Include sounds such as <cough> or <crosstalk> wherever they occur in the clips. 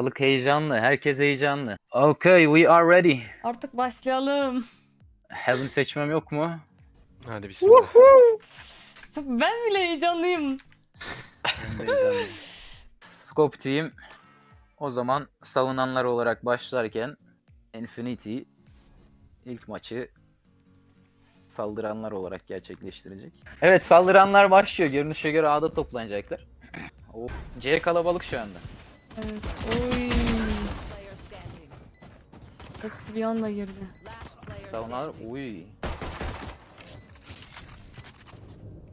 Ortalık heyecanlı. Herkes heyecanlı. Okay, we are ready. Artık başlayalım. Heaven seçmem yok mu? Hadi bismillah. Ben bile heyecanlıyım. Ben de heyecanlıyım. Scope Team o zaman savunanlar olarak başlarken Infinity ilk maçı saldıranlar olarak gerçekleştirecek. Evet saldıranlar başlıyor. Görünüşe göre A'da toplanacaklar. Of, C kalabalık şu anda. Evet. Oy. Hepsi bir anda girdi. Savunanlar uy.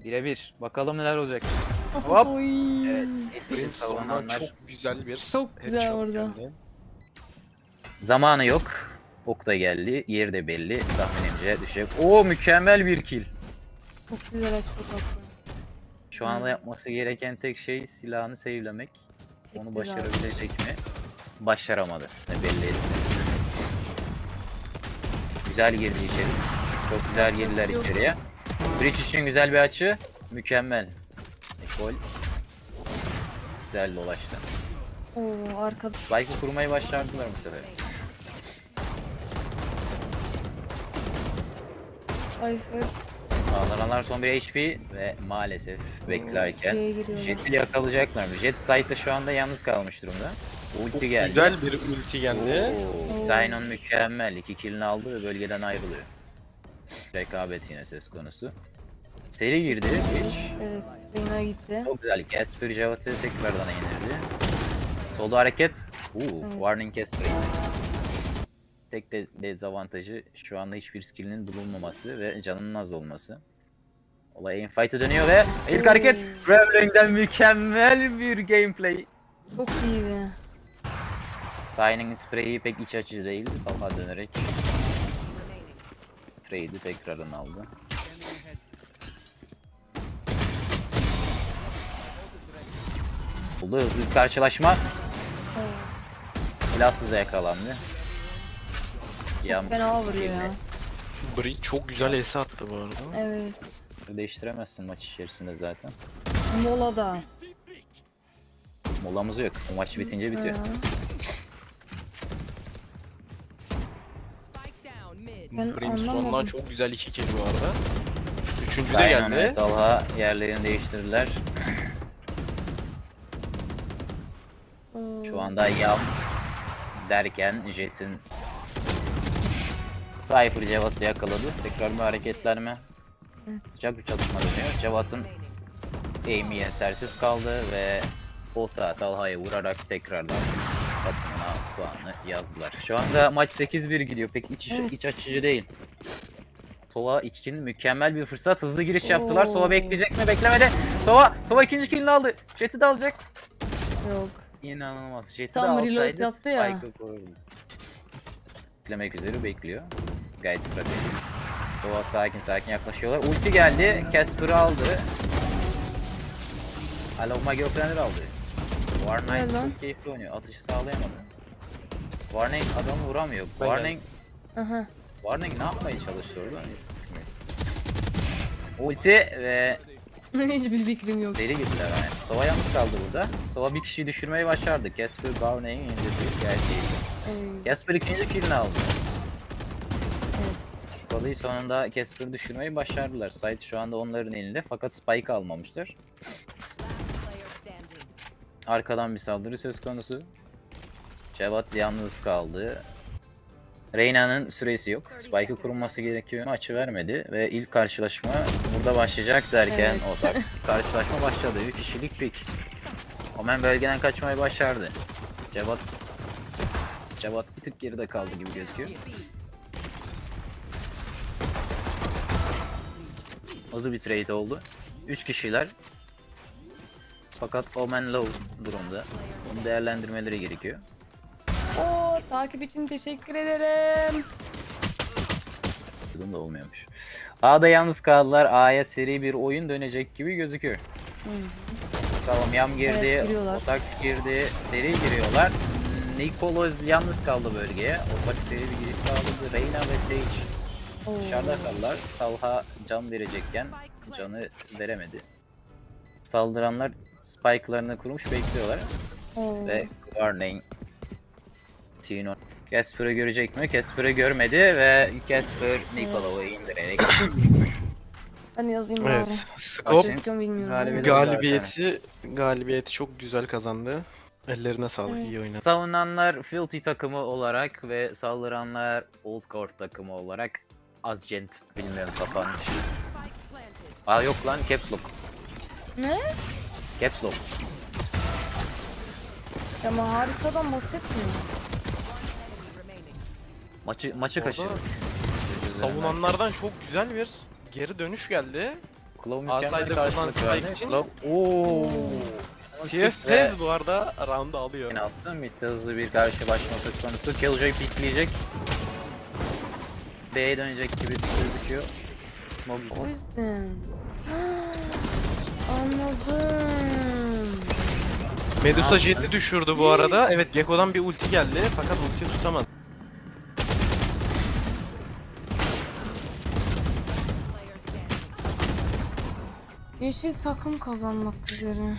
Birebir. Bakalım neler olacak. <laughs> Hop. Oy. Evet. Brimstone'dan savunanlar. çok güzel bir Çok güzel headshot orada. geldi. Zamanı yok. Ok da geldi. Yeri de belli. Tahminimce düşecek. Oo mükemmel bir kill. Çok güzel açtık attı. Şu anda yapması gereken tek şey silahını save'lemek. Onu başarabilecek mi? Başaramadı. Ne belli etti. Güzel girdi içeri. Çok güzel girdiler içeriye. Bridge için güzel bir açı. Mükemmel. Ekol. Güzel dolaştı. Oo arkada. Spike'ı kurmayı başardılar bu sefer. Cypher. Ağlananlar son bir HP ve maalesef beklerken C'ye giriyorlar. Jet'i yakalayacaklar mı? Jet site'da şu anda yalnız kalmış durumda. Ulti Çok geldi. güzel bir ulti geldi. Oo, Tynon mükemmel. İki killini aldı ve bölgeden ayrılıyor. Rekabet yine söz konusu. Seri girdi. Hiç. Evet. Reyna gitti. Çok güzel. Casper Javat'ı tekrardan indirdi. Solo hareket. Oo, Evet. Warning Casper indi. Tek de dezavantajı şu anda hiçbir skillinin bulunmaması ve canının az olması. Olay infight'a dönüyor ve ilk hareket Revling'den mükemmel bir gameplay. Çok iyiydi. Tyning'in spreyi pek iç açıcı değildi. Talha dönerek trade'i tekrardan aldı. Oldu hızlı bir karşılaşma. Oo. Silahsız yakalandı. Yağmur Fena vuruyor ya. Bri çok güzel esi attı bu arada. Evet. değiştiremezsin maç içerisinde zaten. Molada. Molamız yok. O maç bitince bitiyor. Ha. Ben Brimstone'dan anlamadım. çok güzel iki kill bu arada. Üçüncü de geldi. Talha yerlerini değiştirdiler. Şu anda Yam derken Jet'in Cypher Cevat'ı yakaladı. Tekrar bir hareketlenme. Evet. Sıcak bir çalışma dönüyor. Cevat'ın aim'i yetersiz kaldı ve Bota Talha'ya vurarak tekrardan takımına puanı yazdılar. Şu anda maç 8-1 gidiyor. Pek iç, Evet. iç açıcı değil. Sova için mükemmel bir fırsat. Hızlı giriş yaptılar. Sova bekleyecek mi? Beklemedi. Sova, Sova ikinci killini aldı. Jet'i de alacak. Yok. İnanılmaz. Jet'i de alsaydı yaptı ya. Spike'ı korurdu. Beklemek üzere bekliyor. Gayet strateji. Sova sakin sakin yaklaşıyorlar. Ulti geldi. Casper'ı aldı. Love my girlfriend'i aldı. Warning çok keyifli oynuyor. Atışı sağlayamadı. Warning adamı vuramıyor. Ben Warning Aha. Warning ne yapmaya çalışıyor orada? Bilmiyorum. Ulti ve <laughs> Hiçbir fikrim yok. Deli girdiler yani. Sova yalnız kaldı burada. Sova bir kişiyi düşürmeyi başardı. Casper Barney'in indirdiği gerçeğiydi. Ee, Casper ikinci killini aldı. evet. Sova'yı sonunda Casper'ı düşürmeyi başardılar. Site şu anda onların elinde fakat Spike almamışlar. Arkadan bir saldırı söz konusu. Cevat yalnız kaldı. Reyna'nın süresi yok. Spike'ı kurulması gerekiyor. Maçı vermedi ve ilk karşılaşma burada başlayacak derken Evet. o tak- <laughs> karşılaşma başladı. 3 kişilik pik. Omen bölgeden kaçmayı başardı. Cevat Cevat bir tık geride kaldı gibi gözüküyor. Hızlı bir trade oldu. 3 kişiler. Fakat Omen low durumda. Bunu değerlendirmeleri gerekiyor. Oo, takip için teşekkür ederim. Durum da olmuyormuş. A'da yalnız kaldılar. A'ya seri bir oyun dönecek gibi gözüküyor. Hı. Bakalım Yam girdi, Evet, giriyorlar. Otak girdi, seri giriyorlar. Nikoloz yalnız kaldı bölgeye. Otak seri bir giriş sağladı. Reyna ve Sage Oo. dışarıda kaldılar. Salha can verecekken canı veremedi. Saldıranlar spike'larını kurmuş bekliyorlar. Oo. Ve Warning Tino. Casper'ı görecek mi? Casper'ı görmedi ve Casper Nikolov'u indirerek <coughs> Ben yazayım bari. Evet. Scope bilmiyorum. Galibiyeti galibiyeti çok güzel kazandı. Ellerine sağlık Evet. iyi oynadı. Savunanlar Filthy takımı olarak ve saldıranlar Old Court takımı olarak Azcent bilmiyorum kapanmış. Aa yok lan Caps Lock. Ne? Caps Lock. Ama haritadan bahsetmiyor. Maçı maçı Orada kaçırdık. Savunanlardan çok güzel bir geri dönüş geldi. Outside'de mükemmel karşılık verdi. Spike için- Ooo. TF Pez bu arada round'u alıyor. Yine attı. Mid'de hızlı bir karşılaşma söz konusu. Killjoy pikleyecek. B'ye dönecek gibi gözüküyor. Smoke O yüzden. <gasps> Anladım. Medusa Jet'i düşürdü bu arada. Evet Gekko'dan bir ulti geldi fakat ulti tutamadı. Yeşil takım kazanmak üzere.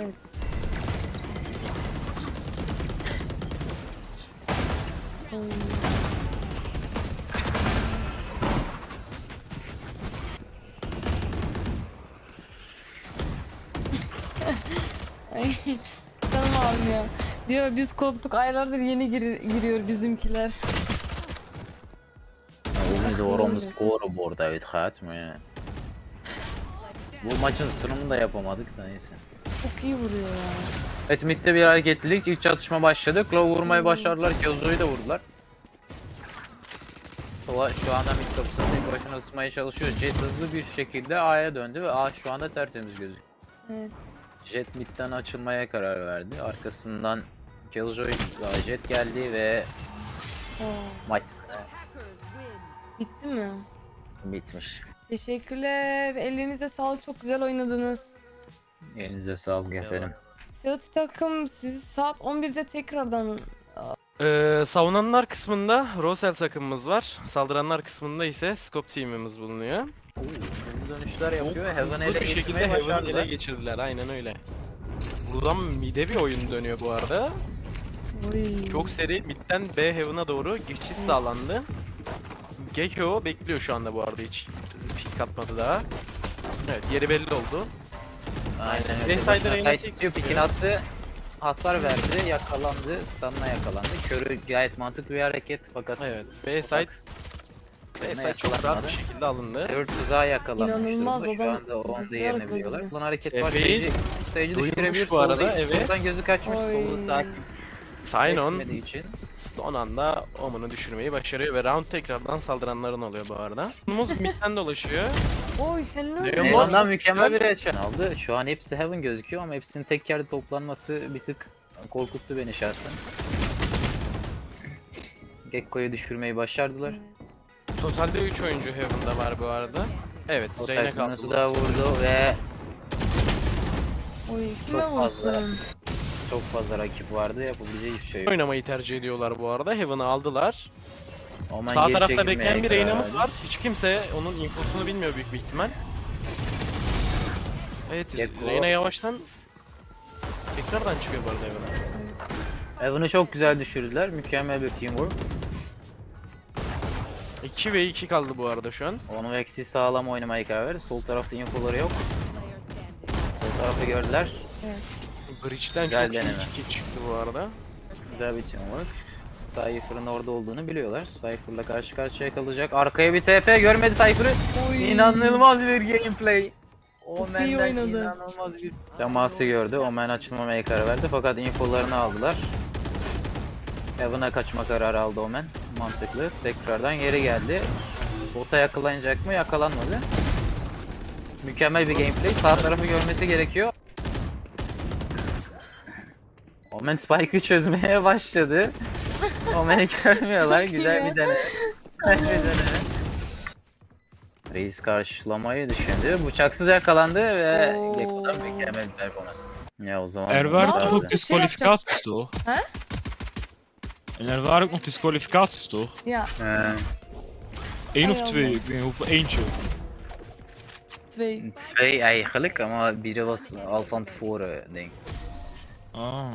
Evet. Ay, <laughs> canım ya. Diyor biz koptuk aylardır yeni gir- giriyor bizimkiler. Onu doğru scoreboard evet hat mı ya? Bu maçın sunumunu da yapamadık da neyse. Çok iyi vuruyor ya. Evet midde bir hareketlilik. İlk çatışma başladı. Claw vurmayı başardılar. Killjoy'u da vurdular. Sola şu anda mid kapısını tek başına tutmaya çalışıyor. Jet hızlı bir şekilde A'ya döndü ve A şu anda tertemiz gözüküyor. Evet. Jet midden açılmaya karar verdi. Arkasından Killjoy Jet geldi ve Oo. maç Bitti mi? bitmiş. Teşekkürler. Ellerinize sağlık. Çok güzel oynadınız. Elinize sağlık efendim. Filthy takım sizi saat 11'de tekrardan Ee, savunanlar kısmında Rosel takımımız var. Saldıranlar kısmında ise Scope team'imiz bulunuyor. Oo, hızlı dönüşler yapıyor. Heaven hızlı ele bir şekilde Heaven'ı ele başardılar. geçirdiler. Aynen öyle. Buradan mid'e bir oyun dönüyor bu arada. Oy. Çok seri mid'den B Heaven'a doğru geçiş sağlandı. Gekko bekliyor şu anda bu arada hiç pik atmadı daha. Evet yeri belli oldu. Aynen öyle. Bayside'e Başına side tutuyor, pikini attı. Hasar verdi, yakalandı, stun'la yakalandı. Körü gayet mantıklı bir hareket fakat Evet B side B side çok rahat yakalanmadı. bir şekilde alındı. Kör tuzağa yakalanmış İnanılmaz durumda. Şu adam anda onun da zıplayarak yerini biliyorlar. Ulan hareket E, var. Seyirci, seyirci duymuş düşürebilir. bu arada, Solda- evet. Soldan gözü kaçmış. Oy. Solu takip etmediği için. Son anda Omen'ı düşürmeyi başarıyor ve round tekrardan saldıranların oluyor bu arada. Muz <laughs> midden dolaşıyor. Oy helal. Leon Leon'dan Leon'dan mükemmel bir headshot aldı. Şu an hepsi Heaven gözüküyor ama hepsinin tek yerde toplanması bir tık korkuttu beni şahsen. Gekko'yu düşürmeyi başardılar. Totalde 3 oyuncu Heaven'da var bu arada. Evet, O Reyna kaldı. da vurdu ve Oy kime Çok fazla. vursun? Çok fazla rakip vardı. Yapabileceği hiçbir şey yok. Oynamayı tercih ediyorlar bu arada. Heaven'ı aldılar. Oman Sağ geri tarafta çekilmeye bekleyen bir karar Reyna'mız verdi. var. Hiç kimse onun infosunu bilmiyor büyük bir ihtimal. Evet, Gekko. Reyna yavaştan tekrardan çıkıyor bu arada Heaven'a. Evan'ı çok güzel düşürdüler. Mükemmel bir teamwork. 2 ve 2 kaldı bu arada şu an. Onu eksi sağlam oynamaya karar verdi. Sol tarafta infoları yok. Sol tarafı gördüler. Bridge'den Güzel çok iyi deneme. 2 çıktı bu arada. Güzel bir teamwork. Cypher'ın orada olduğunu biliyorlar. Cypher'la karşı karşıya kalacak. Arkaya bir TP görmedi Cypher'ı. İnanılmaz bir gameplay. iyi Omen'den oynadı. inanılmaz bir teması gördü. Omen açılmamaya karar verdi fakat infolarını aldılar. Heaven'a kaçma kararı aldı Omen. Mantıklı. Tekrardan geri geldi. Bota yakalanacak mı? Yakalanmadı. Mükemmel bir gameplay. Sağ tarafı görmesi gerekiyor. Omen Spike'ı çözmeye başladı. Omen'i <laughs> görmüyorlar. Çok iyi Güzel ya. bir deneme. Güzel bir deneme. Reis karşılamayı düşündü. Bıçaksız yakalandı ve Oo. Gekko'dan bir performans. Ya o zaman Er ook Şey disqualificaties, toch? Hè? En er nog disqualificaties, toch? Ya He. Eén of twee, ik weet niet hoeveel, eentje. Twee. Twee eigenlijk, ama biri was al van tevoren, denk ik. Ah.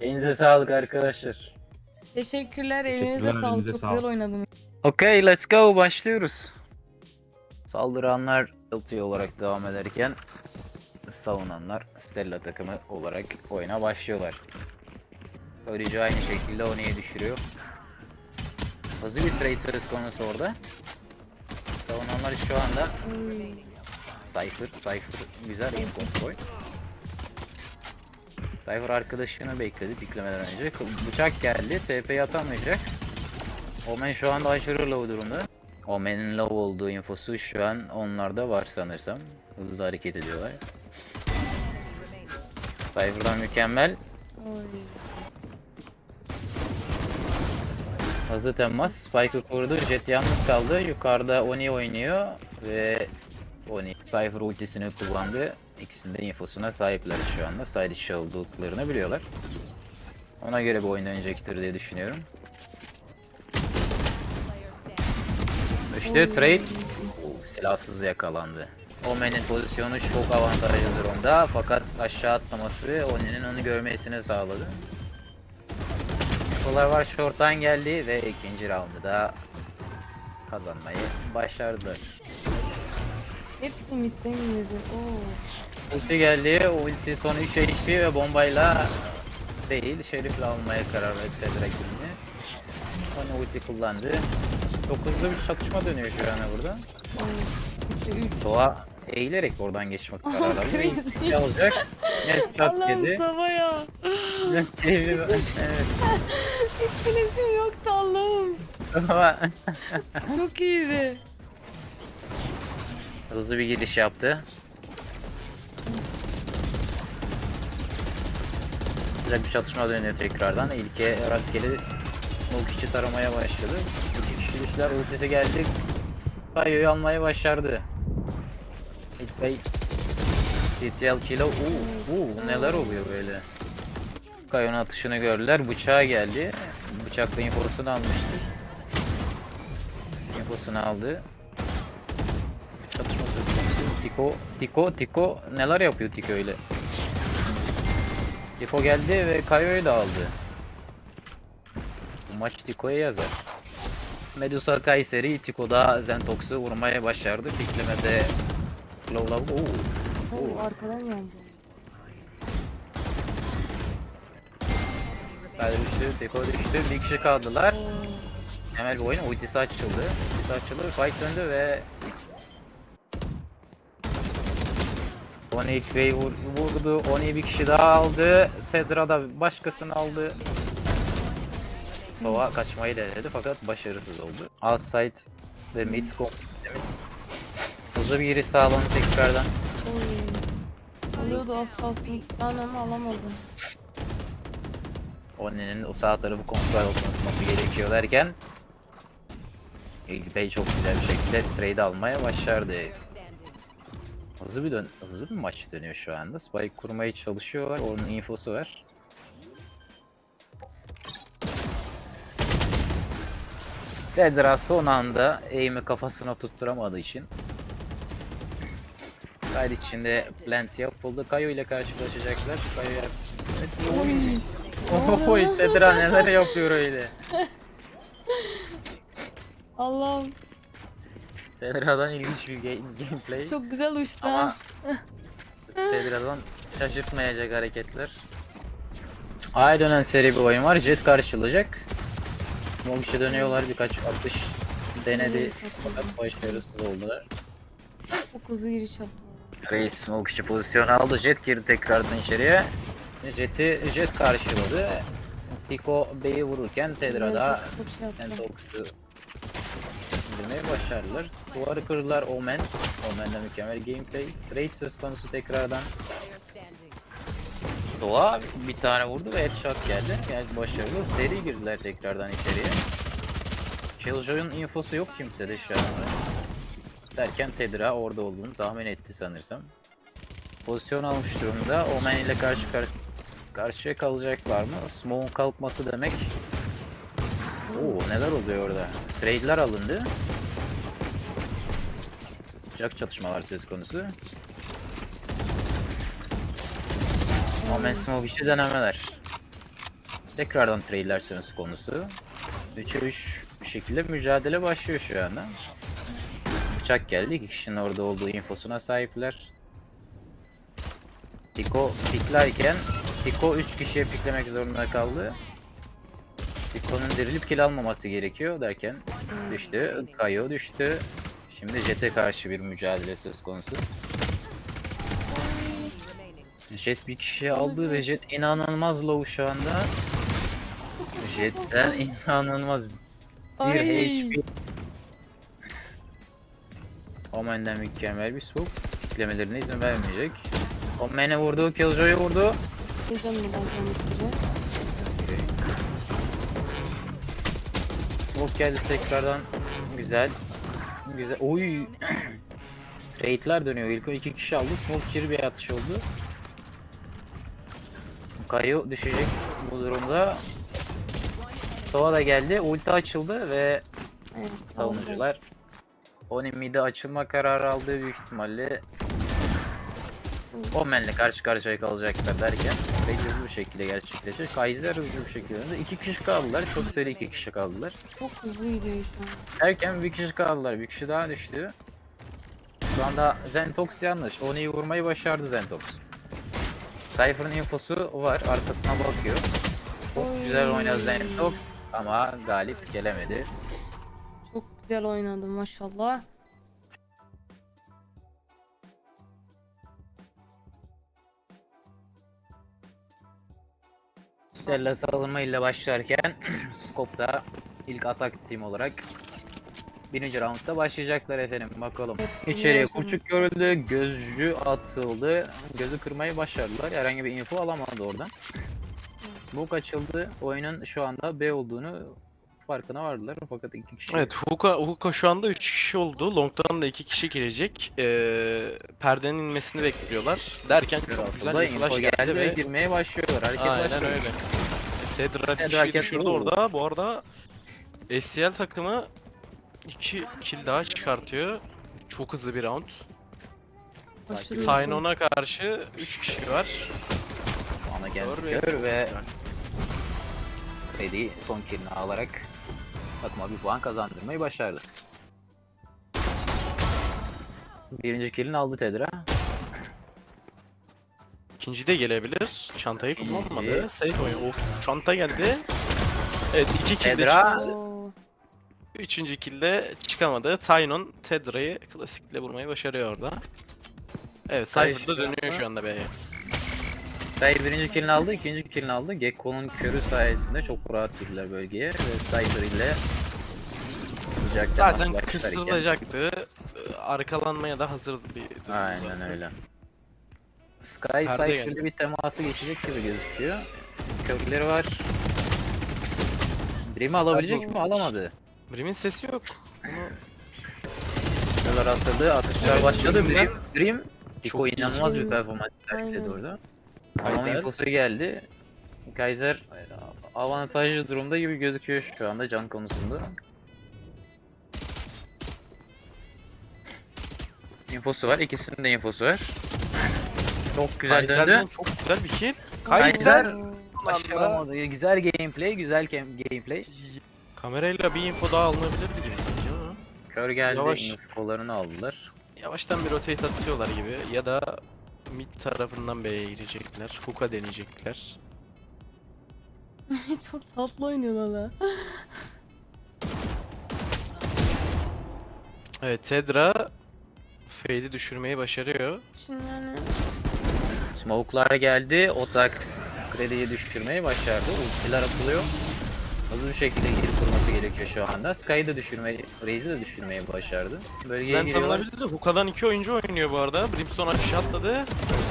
Elinize sağlık arkadaşlar. Teşekkürler. Elinize Teşekkürler, sağlık. elinize Çok sağlık. güzel oynadın. Okey, let's go. Başlıyoruz. Saldıranlar LT olarak devam ederken savunanlar Stella takımı olarak oyuna başlıyorlar. Koruyucu aynı şekilde Oni'yi düşürüyor. Hızlı bir trade söz konusu orada. Savunanlar şu anda. Cypher, Cypher güzel aim kontrol. Cypher arkadaşını bekledi piklemeden önce. Bıçak geldi, TP'yi atamayacak. Omen şu anda aşırı low durumda. Omen'in low olduğu infosu şu an onlarda var sanırsam. Hızlı hareket ediyorlar. Cypher'dan mükemmel. Oy. Hızlı temas. Spike'ı kurdu. Jet yalnız kaldı. Yukarıda Oni oynuyor ve Oni Cypher ultisini kullandı. İkisinin de infosuna sahipler şu anda. Side içi olduklarını biliyorlar. Ona göre bir oyun dönecektir diye düşünüyorum. İşte trade Oo, silahsız yakalandı. Omen'in pozisyonu çok avantajlı durumda fakat aşağı atlaması Oni'nin onu görmesini sağladı. Kolar var short'tan geldi ve ikinci roundu da kazanmayı başardılar. Hepsi midden yedi. Oo. Ulti geldi. Ulti son 3 HP ve bombayla değil Şerif'le almaya karar verdi rakibini. Onu ulti kullandı. Çok hızlı bir çatışma dönüyor şu anda burada. Soğa eğilerek oradan geçmek kararı aldı. İlk alacak. Evet <laughs> çat Allah'ım yedi. sabah ya. <laughs> evet. Hiç bilesim yoktu Allah'ım. Çok iyiydi. Hızlı bir giriş yaptı. Güzel bir çatışma dönüyor tekrardan. İlke rastgele smoke içi taramaya başladı. İki kişi. Ultisi geldi. Kayo'yu almayı başardı. İlk Bey CTL kilo. Uuu, uuu, neler oluyor böyle. Kayo'nun atışını gördüler. Bıçağı geldi. Bıçakla infosunu almıştı. Infosunu aldı. Çatışma söz. Tiko, Tiko, Tiko neler yapıyor Tiko öyle? Tiko geldi ve Kayo'yu da aldı. Bu maç Tiko'ya yazar. Medusa Kayseri Tiko'da Zentox'u vurmaya başardı. Piklemede Low Low. Oo. Oo, arkadan geldi. Kaydı düştü, Tiko düştü. Bir kişi kaldılar. Hemen bir oyun ultisi açıldı. Ultisi açıldı, fight döndü ve Vur, vurdu. Oni bir kişi daha aldı. Tedra da başkasını aldı. Sova kaçmayı denedi fakat başarısız oldu. Outside ve mid temiz. Hızlı bir giriş sağlandı tekrardan. Oy. Oluyordu az kalsın. Ben ama alamadım. Oni'nin o sağ tarafı kontrol altına gerekiyor derken İlk Bey çok güzel bir şekilde trade almaya başardı. Hızlı bir dön hızlı bir maç dönüyor şu anda. Spike kurmaya çalışıyorlar. Onun infosu var. Cedra son anda aim'i kafasına tutturamadığı için Side içinde plant yapıldı. Kayo ile karşılaşacaklar. Kayo Oy. Oy Cedra neler yapıyor öyle. Allah'ım. Cedra'dan ilginç bir game, gameplay. Çok güzel uçtu Ama ha. Cedra'dan şaşırtmayacak hareketler. A'ya dönen seri bir oyun var. Jet karşılayacak. Smoke içi dönüyorlar. Birkaç atış denedi. Fakat başarısız oldular. Çok hızlı giriş yaptı. Reis smoke içi pozisyon aldı. Jet girdi tekrardan içeriye. Jet'i Jet karşıladı. Tiko B'yi vururken Tedra da Çok, çok şey yaptı. Sentox'u indirmeyi başardılar. Duvarı kırdılar Omen. Omen'de mükemmel gameplay. Trade söz konusu tekrardan. Soğa bir tane vurdu ve headshot geldi. Yani başarılı. Seri girdiler tekrardan içeriye. Killjoy'un infosu yok kimsede şu anda. Derken Tedra orada olduğunu tahmin etti sanırsam. Pozisyon almış durumda. Omen ile karşı kar karşıya kalacaklar mı? Smoke'un kalkması demek Oo neler oluyor orada? Trade'ler alındı. Sıcak çatışmalar söz konusu. Omen Smoke işi denemeler. Tekrardan trade'ler söz konusu. 3'e 3 bir şekilde mücadele başlıyor şu anda. Bıçak geldi. İki kişinin orada olduğu infosuna sahipler. Tiko piklerken Tiko 3 kişiye piklemek zorunda kaldı. Tiko'nun dirilip kill almaması gerekiyor derken düştü. Kayo düştü. Şimdi Jet'e karşı bir mücadele söz konusu. Jet bir kişi aldı ve Jet inanılmaz low şu anda. Jet'ten <laughs> inanılmaz bir. HP. Omen'den mükemmel bir smoke. Piklemelerine izin vermeyecek. Omen'e vurdu, Killjoy'a vurdu. Güzel mi Smoke geldi tekrardan. Güzel. Güzel. Oy. <clears throat> Trade'ler dönüyor. İlk o iki kişi aldı. Smoke kiri bir atış oldu. Kayo düşecek bu durumda. Sova da geldi. Ulti açıldı ve Evet. savunucular Oni mid'e açılma kararı aldığı büyük ihtimalle Omen'le karşı karşıya kalacaklar derken pek hızlı bir şekilde gerçekleşecek. Kaiser hızlı bir şekilde. İki kişi kaldılar. Çok seri iki kişi kaldılar. Çok hızlı gidiyor şu an. Derken bir kişi kaldılar. Bir kişi daha düştü. Şu anda Zentox yanlış. Oni'yi vurmayı başardı Zentox. Cypher'ın infosu var. Arkasına bakıyor. Çok güzel oynadı Zentox ama galip gelemedi. Çok güzel oynadı maşallah. Stella savunma ile başlarken <clears throat> Scope'da ilk atak team olarak birinci roundda başlayacaklar efendim bakalım. İçeriye kurçuk görüldü, gözcü atıldı, gözü kırmayı başardılar. Herhangi bir info alamadı oradan. Smoke açıldı, oyunun şu anda B olduğunu farkına vardılar fakat iki kişi Evet Huka, Huka şu anda 3 kişi oldu. Long'dan da 2 kişi girecek. Ee, perdenin inmesini bekliyorlar. Derken çok güzel bir flash geldi, geldi ve girmeye başlıyorlar. Hareket Aynen başlıyor. öyle. Tedra kişiyi hareket- düşürdü Oo. orada. Bu arada STL takımı 2 kill daha çıkartıyor. Çok hızlı bir round. Aşırı hızlı. Karşı 3 kişi var. Ana geldi Gör ve- gör ve Eddie son killini alarak takıma bir puan kazandırmayı başardı. Birinci killini aldı Tedra. İkinci de gelebilir. Çantayı kullanmadı. Safe oyun. Of çanta geldi. Evet 2 kill de Tedra. çıktı. Üçüncü killde çıkamadı. Tainon Tedra'yı klasikle vurmayı başarıyor orada. Evet Cypher Karıştı da dönüyor ama. şu anda B'ye. Say birinci killini aldı, ikinci killini aldı. Gekko'nun körü sayesinde çok rahat girdiler bölgeye ve Cypher ile Zaten kısırılacaktı. Ee, Arkalanmaya da hazır bir durum Aynen zaten. öyle. Sky geldi. bir teması geçecek gibi gözüküyor. Kökleri var. Dream'i alabilecek mi? Alamadı. Brim'in sesi yok. Neler atıldı, atışlar Evet, başladı. Dream Tiko iyi. inanılmaz bir performans sergiledi orada. Ama infosu geldi. Kaiser avantajlı durumda gibi gözüküyor şu anda can konusunda. Infosu var, ikisinin de infosu var. Çok güzel Kaiser'den döndü. çok güzel bir kill. Kaiser başaramadı. Güzel gameplay, güzel game- gameplay. kamerayla bir info daha alınabilirdi gibi sanki ama. Kör geldi, Yavaş. infolarını aldılar. Yavaştan bir rotate atıyorlar gibi ya da mid tarafından B'ye girecekler. Hook'a deneyecekler. <laughs> Çok tatlı oynuyorlar ha. Evet Tedra Fade'i düşürmeyi başarıyor. Şimdi yani Smoke'lar geldi. Otax krediyi düşürmeyi başardı. Ultiler atılıyor. Hızlı bir şekilde geri kurması gerekiyor şu anda. Sky'ı da düşürmeyi, Raze'i de düşürmeyi başardı. Bölgeye Ben giriyorlar. tanınabildi de Hook'a'dan iki oyuncu oynuyor bu arada. Brimstone aşağı atladı.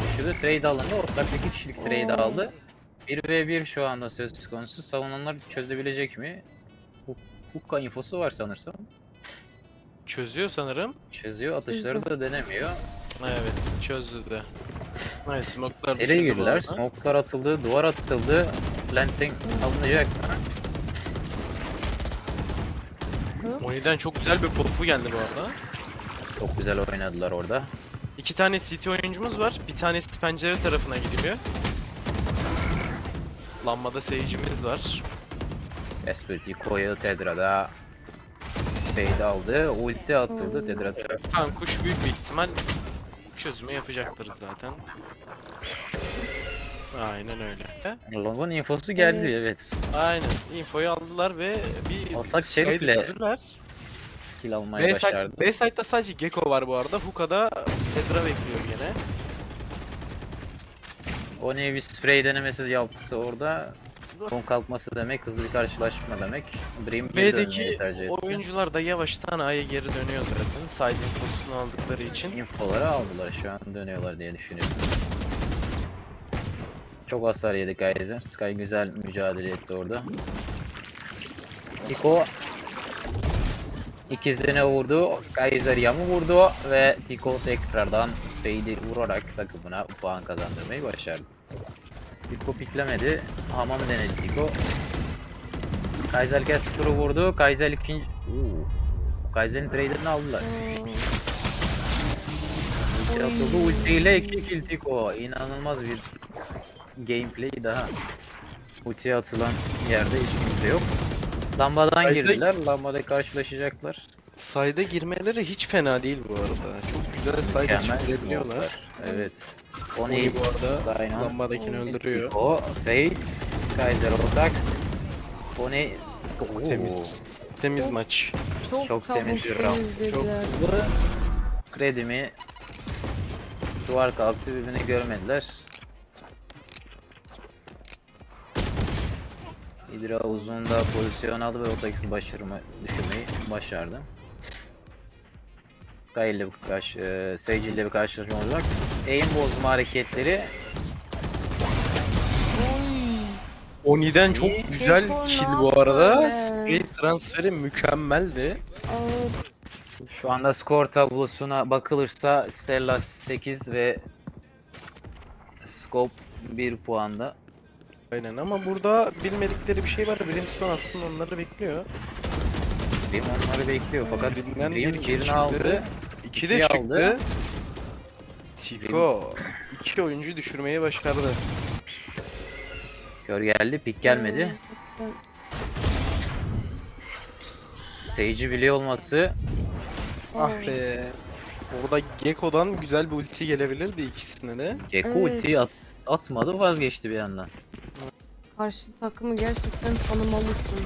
Düşürdü. Trade alındı. Otax iki kişilik trade Oo. aldı. 1v1 şu anda söz konusu. Savunanlar çözebilecek mi? Hook'a infosu var sanırsam. Çözüyor sanırım. Çözüyor. Atışları da denemiyor. Evet çözdü de. Nice smoke'lar Seri düşürdü bu girdiler. arada. Smoke'lar atıldı. Duvar atıldı. Planting alınacak mı? oldu? Oni'den çok güzel bir popu geldi bu arada. Çok güzel oynadılar orada. İki tane CT oyuncumuz var. Bir tanesi pencere tarafına gidiyor. Lambada seyircimiz var. Esperti koyu Tedra'da fade aldı. Ulti atıldı. Tedra Kan kuş büyük bir ihtimal çözümü yapacaktır zaten. Aynen öyle. Long'un infosu geldi evet. Aynen. Infoyu aldılar ve bir Ortak şerifle düşürdüler. kill almayı başardı. B-side'da sadece Gecko var bu arada. Hookah'da Tetra bekliyor gene. O nevi bir spray denemesi yaptı orada. Son kalkması demek, hızlı bir karşılaşma demek. Dönmeyi B'deki oyuncular da yavaştan A'ya geri dönüyor zaten. Side infosunu aldıkları için. Infoları aldılar şu an dönüyorlar diye düşünüyorum. Çok hasar yedi Kaiser. Sky güzel mücadele etti orada. Tiko ikizine vurdu. Kaiser yamı vurdu ve Tiko tekrardan Fade'i vurarak takımına puan kazandırmayı başardı. Tiko piklemedi. Hamam denedi Tiko. Kaiser Casper'ı vurdu. Kaiser ikinci... Oo. Kaiser'in trader'ını aldılar. Ulti atıldı. Ultiyle 2 kill Tiko. İnanılmaz bir gameplay daha. Ultiye atılan yerde hiç kimse yok. Lambadan Haydi. girdiler. Lambada karşılaşacaklar. Side'a girmeleri hiç fena değil bu arada. Çok güzel Mükemmel çıkabiliyorlar. Evet. O Oni neyi bu arada Aynen. lambadakini öldürüyor. Tiko, Fate, Kaiser Otax. O ne? Oo, Temiz. Temiz maç. Çok, Çok temiz bir round. temizlediler. Çok hızlı. Kredimi duvar kalktı birbirini görmediler. Hydra uzunda pozisyon aldı ve Otax'i başarımı düşürmeyi başardı. Sky ile bir karşı, e, Sage ile bir karşılaşma olacak. Aim bozma hareketleri Oni'den çok İyi. güzel Gecko kill bu yaptı arada. Spray transferi mükemmeldi. Evet. Şu anda skor tablosuna bakılırsa Stella 8 ve Scope 1 puanda. Aynen ama burada bilmedikleri bir şey var. Brimstone aslında onları bekliyor. Dream onları bekliyor fakat Dream bir kill birini çıktı. aldı. İki de İki çıktı. Tiko iki oyuncu düşürmeyi başardı. Kör geldi, pik gelmedi. Sage'i biliyor olması Ah be. Orada Gekko'dan güzel bir ulti gelebilirdi ikisine de. Gekko Evet. ultiyi at- atmadı vazgeçti bir yandan. Karşı takımı gerçekten tanımalısın.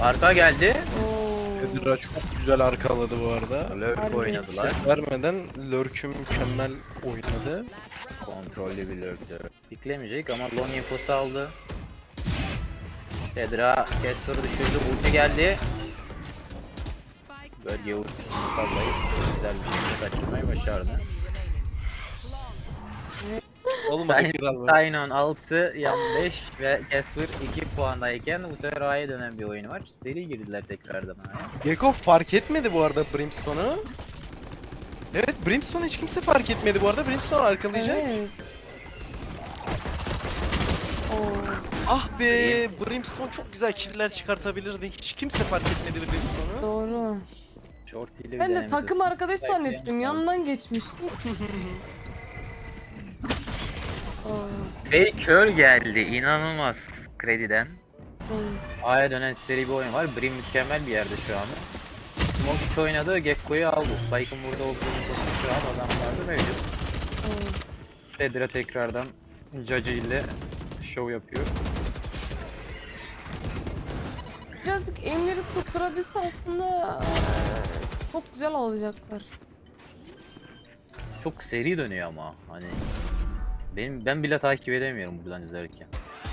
Arka geldi. Oo. Hydra çok güzel arkaladı bu arada. Lurk oynadılar. Vermeden Lurk'ü mükemmel oynadı. Kontrollü bir Lurk'tü. Piklemeyecek ama long infosu aldı. Fedra Castor'u düşürdü. Ulti geldi. Bölge ultisini sallayıp güzel bir şekilde kaçırmayı başardı. Olmadı kral. be. Saynon 6, Yan 5 ve Casper 2 puandayken bu sefer A'ya dönen bir oyun var. Seri girdiler tekrardan A'ya. Gekko fark etmedi bu arada Brimstone'u. Evet Brimstone hiç kimse fark etmedi bu arada. Brimstone arkalayacak. Evet. Oo. Ah be Brimstone çok güzel killer çıkartabilirdi. Hiç kimse fark etmedi Brimstone'u. Doğru. Short ile bir Ben de denemesi takım arkadaş Spike'le zannettim. Yanından geçmiş. <laughs> Ve kör geldi. inanılmaz krediden. A'ya dönen seri bir oyun var. Brim mükemmel bir yerde şu anda. Smoke 3 oynadı. Gekko'yu aldı. Spike'ın burada olduğunu pozisyonu şu an adamlarda mevcut. oo. Fedra tekrardan Judge ile show yapıyor. Birazcık emleri tutturabilse aslında eee, çok güzel alacaklar. Çok seri dönüyor ama hani benim ben bile takip edemiyorum buradan izlerken.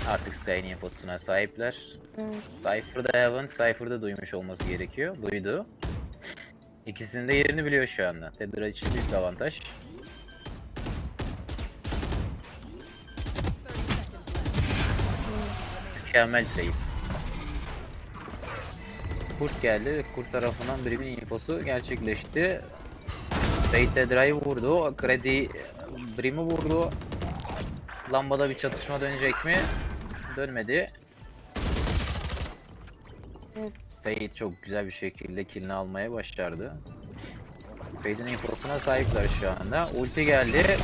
Artık Sky'ın infosuna sahipler. Evet. Cypher'da Heaven, Cypher'da duymuş olması gerekiyor. Duydu. İkisinin de yerini biliyor şu anda. Tedra için büyük avantaj. Mükemmel trade. Kurt geldi. Kurt tarafından Brim'in infosu gerçekleşti. Fate Tedra'yı vurdu. Kredi Brim'i vurdu. Lambada bir çatışma dönecek mi? Dönmedi. Evet. Fade çok güzel bir şekilde killini almaya başardı. Fade'in infosuna sahipler şu anda. Ulti geldi.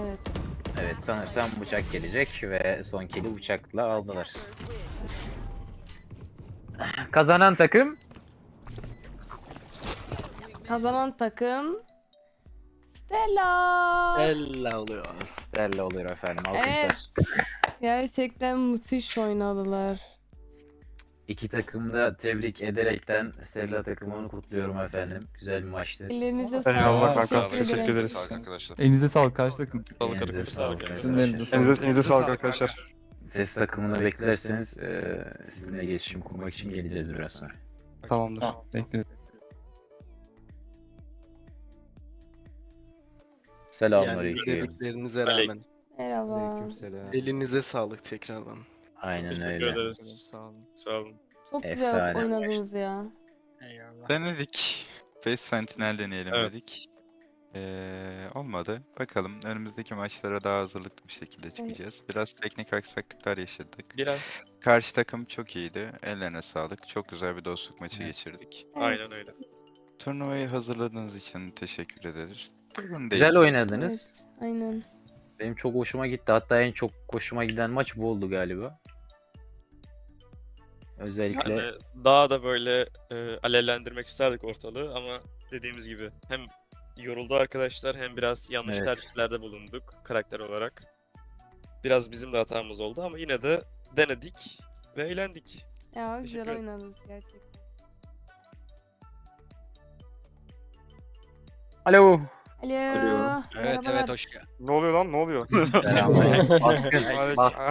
Evet. Evet sanırsam bıçak gelecek ve son kill'i bıçakla aldılar. Kazanan takım Kazanan takım Stella. Ella oluyor. Stella oluyor efendim. Evet. Alkışlar. Gerçekten müthiş oynadılar. İki takım da tebrik ederekten Stella takımını kutluyorum efendim. Güzel bir maçtı. Ellerinize Eyvallah sağlık. kanka. Teşekkür ederiz. Sağlık arkadaşlar. Elinize sağlık karşı takım. Sağlık. Sizin de elinize sağlık. Elinize, elinize sağlık arkadaşlar. Ses takımını beklerseniz e, sizinle iletişim kurmak için geleceğiz biraz sonra. Tamamdır. Bekliyorum. Yani Selamünaleyküm. dediklerinize rağmen. Merhaba. Elinize sağlık tekrardan. Aynen öyle. Sağ olun. Sağ olun. Çok Efsane. güzel oynadınız ya. Denedik. 5 Sentinel deneyelim Evet. dedik. Ee, olmadı. Bakalım önümüzdeki maçlara daha hazırlıklı bir şekilde çıkacağız. Biraz teknik aksaklıklar yaşadık. Biraz. Karşı takım çok iyiydi. Ellerine sağlık. Çok güzel bir dostluk maçı Evet. geçirdik. Aynen öyle. Turnuvayı hazırladığınız için teşekkür ederiz. Değil. Güzel oynadınız. Evet, aynen. Benim çok hoşuma gitti. Hatta en çok hoşuma giden maç bu oldu galiba. Özellikle Yani daha da böyle e, alevlendirmek isterdik ortalığı ama dediğimiz gibi hem yoruldu arkadaşlar hem biraz yanlış Evet. tercihlerde bulunduk karakter olarak. Biraz bizim de hatamız oldu ama yine de denedik ve eğlendik. Ya Teşekkür güzel ederim. oynadınız gerçekten. Alo. Alo. Evet merhabalar. evet hoş geldin. Ne oluyor lan? Ne oluyor? <laughs> Baskın. Baskın. Aleykümselam. Baskın.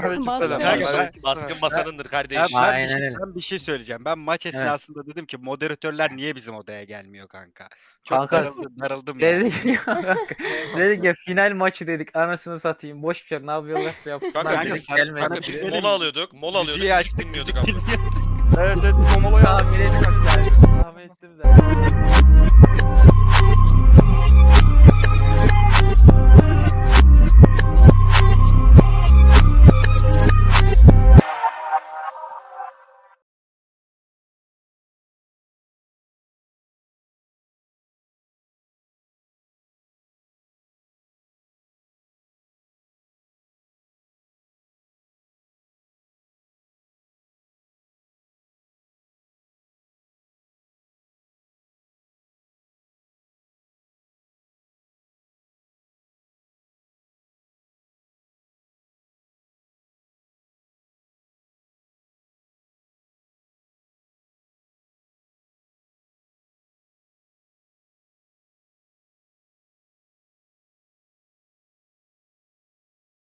Aleykümselam. Baskın masanındır Ya kardeş. ben, bir Aynen şey, öyle. ben bir şey söyleyeceğim. Ben maç esnasında dedim ki moderatörler niye bizim odaya gelmiyor kanka? Çok Kanka, darıldım, darıldım ya. Dedik ya, dedik ya final maçı dedik anasını satayım boş bir şey ne yapıyorlarsa yapsınlar Kanka, dedik sen- gelmedi. bir Biz şey Biz söyleyeyim mola alıyorduk, mola alıyorduk, Müziği müzik açtık, dinliyorduk müzik ama. dinliyorduk. Evet evet aldık. Tahmin geldiniz. Tahmin